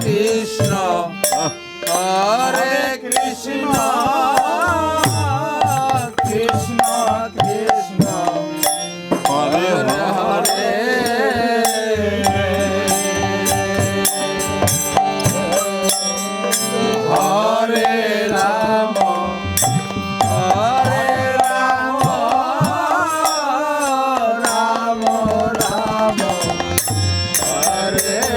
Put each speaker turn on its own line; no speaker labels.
Krishna. Hare Krishna.